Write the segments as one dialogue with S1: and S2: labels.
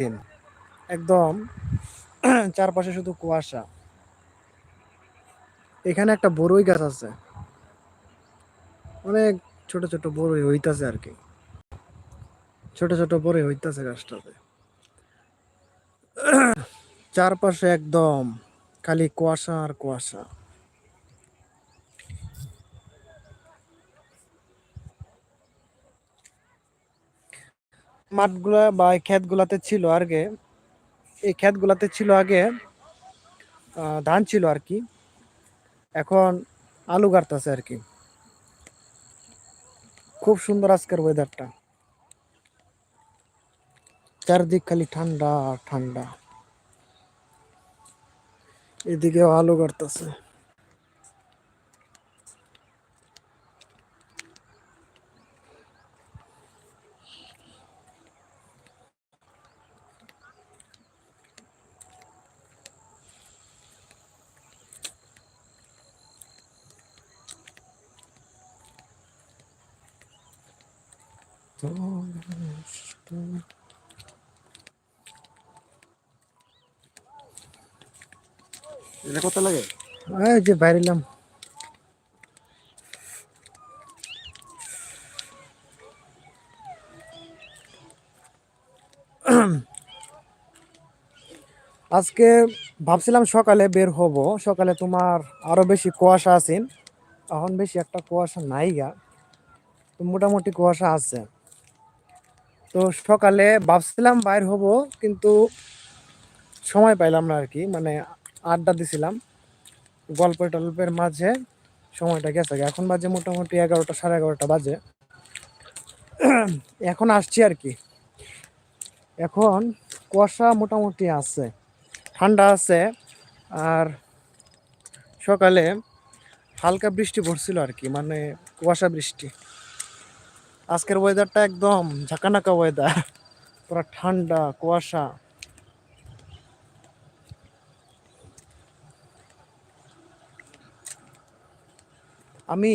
S1: দিন। একদম চারপাশে শুধু কুয়াশা। এখানে একটা বড়ই গাছ আছে। অনেক ছোট ছোট বড়ই হইতাছে আর কি। ছোট ছোট বড়ই হইতাছে গাছটাতে। চারপাশে একদম খালি কুয়াশা আর কুয়াশা। মাঠগুলা বা এই ক্ষেতগুলাতে ছিল আগে এই ক্ষেতগুলাতে ছিল আগে আহ, ধান ছিল আর কি এখন আলু গাড়তেছে আর কি খুব সুন্দর আজকের ওয়েদারটা চারদিক খালি ঠান্ডা আর ঠান্ডা। এদিকেও আলু গাড়তেছে।
S2: এটা লাগে?
S1: এই যে বাইরেলাম আজকে ভাবছিলাম সকালে বের হব। সকালে তোমার আরও বেশি কুয়াশা আছে এখন বেশি একটা কুয়াশা নাই গা। তো মোটামুটি কুয়াশা আছে। তো সকালে ভাবছিলাম বাইর হব, কিন্তু সময় পাইলাম না আর কি মানে আড্ডা দিছিলাম গল্প টল্পের মাঝে, সময়টা গেছে। এখন বাজে মোটামুটি এগারোটা, সাড়ে এগারোটা বাজে। এখন আসছি আর কি এখন কুয়াশা মোটামুটি আছে, ঠান্ডা আছে, আর সকালে হালকা বৃষ্টি পড়ছিল আর কি মানে কুয়াশা বৃষ্টি। আজকের ওয়েদারটা একদম ঝাঁকানাকা ওয়েদার পুরা ঠান্ডা, কুয়াশা। আমি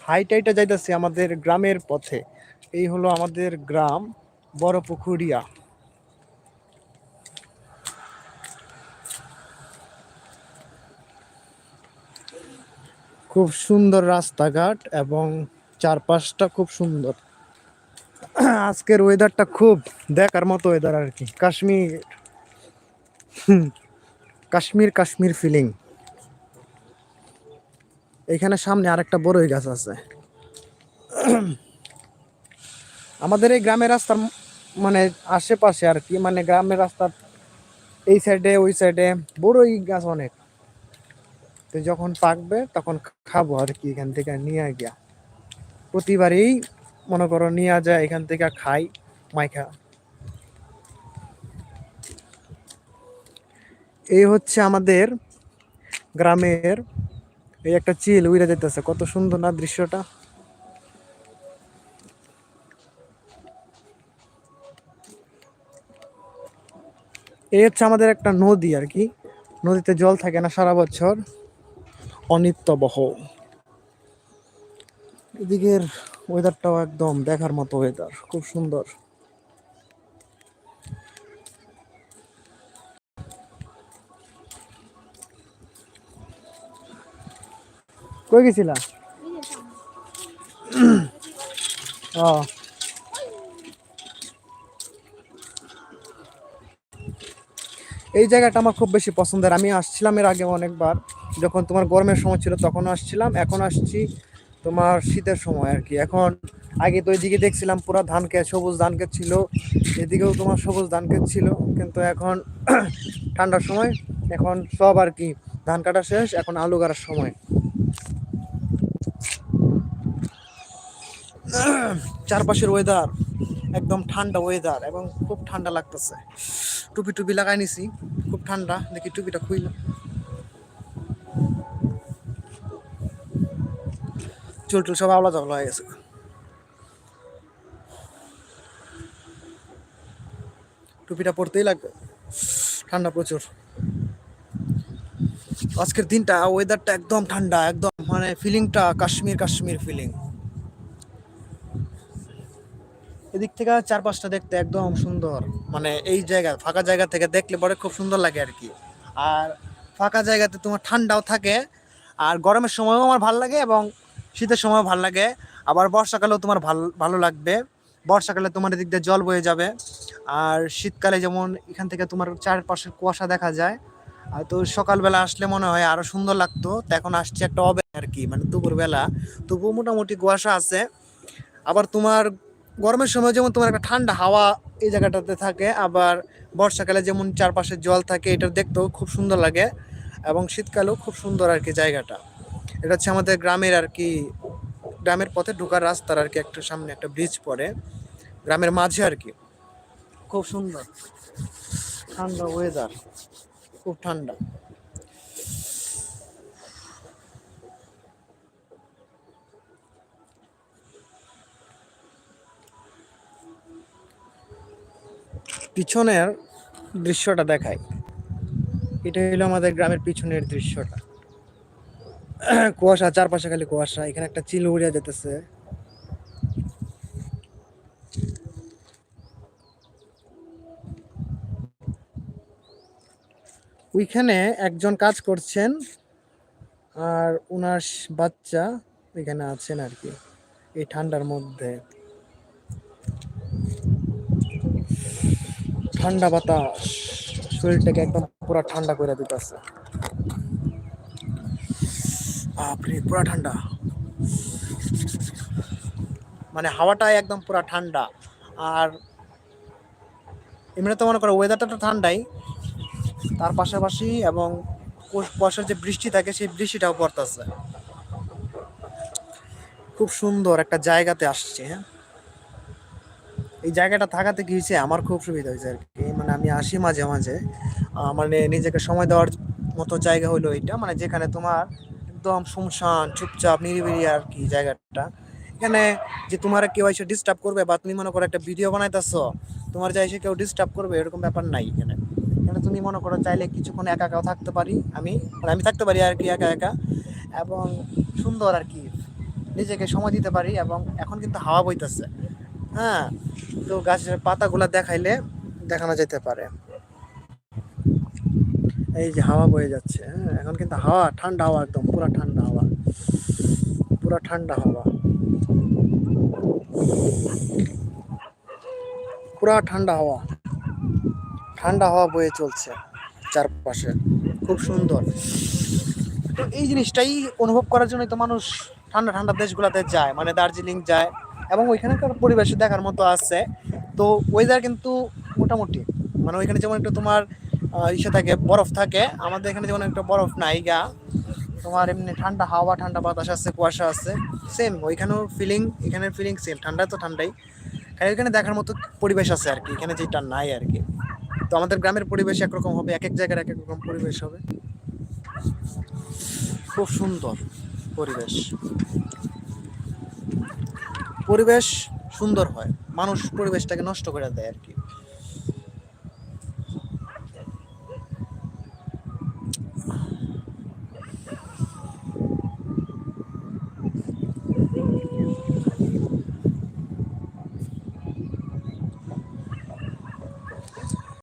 S1: হাইটাইটা যাইতেছি আমাদের গ্রামের পথে। এই হলো আমাদের গ্রাম, বড় পুকুরিয়া খুব সুন্দর রাস্তাঘাট এবং চারপাশটা খুব সুন্দর। আজকের ওয়েদারটা খুব দেখার মতো ওয়েদার আর কি। কাশ্মীর কাশ্মীর কাশ্মীর ফিলিং এখানে সামনে আরেকটা বড়ই গাছ আছে। আমাদের এই গ্রামের রাস্তার মানে আশেপাশে আর কি মানে গ্রামের রাস্তার এই সাইডে ওই সাইডে বড়ই গাছ অনেক। তো যখন পাকবে তখন খাব আর কি এখান থেকে নিয়ে গিয়া। প্রতিবারই মনে করো নিয়ে যায় এখান থেকে খাই, মাইখা। এই হচ্ছে আমাদের গ্রামের এই একটা চিল উইরা যেতেছে কত সুন্দর না দৃশ্যটা। এই হচ্ছে আমাদের একটা নদী আর কি, নদীতে জল থাকে না সারা বছর, অনিত্যবহ। এদিকের ওয়েদারটাও একদম দেখার মতো ওয়েদার খুব সুন্দর। কই গেছিলা? ও এই জায়গাটা আমার খুব বেশি পছন্দের। আমি আসছিলাম এর আগে অনেকবার। যখন তোমার গরমের সময় ছিল তখন আসছিলাম, এখন আসছি তোমার শীতের সময় আর কি। এখন আগে তো ওইদিকে দেখছিলাম পুরো ধান ক্ষেত, সবুজ ধান ক্ষেত ছিল, এদিকেও তোমার সবুজ ধান ক্ষেত ছিল, কিন্তু এখন ঠান্ডার সময় এখন সব আর কি, ধান কাটা শেষ, এখন আলু গাড়ার সময়। চারপাশের ওয়েদার একদম ঠান্ডা ওয়েদার এবং খুব ঠান্ডা লাগতেছে। টুপি টুপি লাগাই নিছি, খুব ঠান্ডা, দেখি টুপিটা খুইলাম চুল টুল সব আওলা জাওলা হয়ে গেছে। টুপিটা পরতেই লাগবে। ঠান্ডা প্রচুর। আজকের দিনটা ওয়েদারটা একদম ঠান্ডা, একদম মানে ফিলিংটা কাশ্মীর কাশ্মীর ফিলিং এদিক থেকে চারপাশটা দেখতে একদম সুন্দর। মানে এই জায়গা, ফাঁকা জায়গা থেকে দেখলে পরে খুব সুন্দর লাগে আর কি। আর ফাঁকা জায়গাতে তোমার ঠান্ডাও থাকে, আর গরমের সময়ও আমার ভালো লাগে এবং শীতের সময় ভালো লাগে, আবার বর্ষাকালেও তোমার ভালো, ভালো লাগবে। বর্ষাকালে তোমার এদিক দিয়ে জল বয়ে যাবে। আর শীতকালে যেমন এখান থেকে তোমার চারপাশে কুয়াশা দেখা যায়, আর তো সকালবেলা আসলে মনে হয় আরও সুন্দর লাগতো, তো এখন আসছে একটা অবে আর কি মানে দুপুরবেলা। তবুও মোটামুটি কুয়াশা আছে। আবার তোমার গরমের সময় যেমন তোমার একটা ঠান্ডা হাওয়া এই জায়গাটাতে থাকে, আবার বর্ষাকালে যেমন চারপাশে জল থাকে, এটা দেখতেও খুব সুন্দর লাগে, এবং শীতকালেও খুব সুন্দর আর কি জায়গাটা। এটা হচ্ছে আমাদের গ্রামের আর কি গ্রামের পথে ঢোকার রাস্তার আর কি একটা সামনে একটা ব্রিজ পড়ে। গ্রামের মাঝে আর কি। খুব সুন্দর। ঠান্ডা ওয়েদার খুব ঠান্ডা। পিছনের দৃশ্যটা দেখায় এটা হলো আমাদের গ্রামের পিছনের দৃশ্যটা। কুয়াশা, চারপাশে খালি কুয়াশা। এখানে একটা চিল উড়িয়া যেতেছে ওইখানে একজন কাজ করছেন, আর ওনার স- বাচ্চা এখানে আছেন আর কি, এই ঠান্ডার মধ্যে। ঠান্ডা বাতাস, শরীরটাকে একদম পুরো ঠান্ডা করে দিতেছে। বাপরে, পুরা ঠান্ডা। মানে হাওয়াটা একদম পুরা ঠান্ডা। আর এমনি তো মনে করো ওয়েদারটা তো ঠান্ডাই। তার পাশাপাশি এবং কুয়াশার যে বৃষ্টি থাকে, সেই বৃষ্টিটাও পড়তেছে। খুব সুন্দর একটা জায়গাতে আসছে হ্যাঁ? এই জায়গাটা থাকাতে কি হয়েছে, আমার খুব সুবিধা হয়েছে আর কি। মানে আমি আসি মাঝে মাঝে। মানে নিজেকে সময় দেওয়ার মতো জায়গা হলো এইটা। মানে যেখানে তোমার একদম শুনশান, চুপচাপ, নিরিবিলি আর কি জায়গাটা। এখানে যে তোমার কেউ এসে ডিস্টার্ব করবে বা তুমি মনে করো একটা ভিডিও বানাইতেছো, তোমার যা এসে কেউ ডিস্টার্ব করবে, এরকম ব্যাপার নাই এখানে। এখানে তুমি মনে করো চাইলে কিছুক্ষণ একা একাও থাকতে পারি আমি মানে আমি থাকতে পারি আর কি একা একা। এবং সুন্দর আর কি, নিজেকে সময় দিতে পারি এবং এখন কিন্তু হাওয়া বইতেছে। হ্যাঁ তো গাছের পাতাগুলা দেখাইলে দেখানো যেতে পারে। এই যে হাওয়া বয়ে যাচ্ছে হ্যাঁ? এখন কিন্তু হাওয়া, ঠান্ডা হাওয়া একদম, পুরা ঠান্ডা হাওয়া। পুরা ঠান্ডা হাওয়া। পুরা ঠান্ডা হাওয়া। ঠান্ডা হাওয়া বয়ে চলছে চারপাশে। খুব সুন্দর। তো এই জিনিসটাই অনুভব করার জন্যই তো মানুষ ঠান্ডা ঠান্ডা দেশগুলোতে যায় মানে দার্জিলিং যায়, এবং ওইখানকার পরিবেশ দেখার মতো আছে। তো ওয়েদার কিন্তু মোটামুটি মানে ওইখানে যেমন একটু তোমার ইসে থাকে, বরফ থাকে। আমাদের এখানে যেমন একটা বরফ নাই গা। তোমার এমনি ঠান্ডা, হাওয়া, ঠান্ডা বাতাস আছে, কুয়াশা আছে। সেম ওইখানেও ফিলিং এখানের ফিলিং সেম ঠান্ডা তো ঠান্ডাই। খালি ওইখানে দেখার মতো পরিবেশ আছে আর কি। এখানে যেটা নাই আর কি। তো আমাদের গ্রামের পরিবেশ একরকম হবে, এক এক জায়গার এক এক রকম পরিবেশ হবে। খুব সুন্দর পরিবেশ। পরিবেশ সুন্দর হয়। মানুষ পরিবেশটাকে নষ্ট করে দেয় আর কি।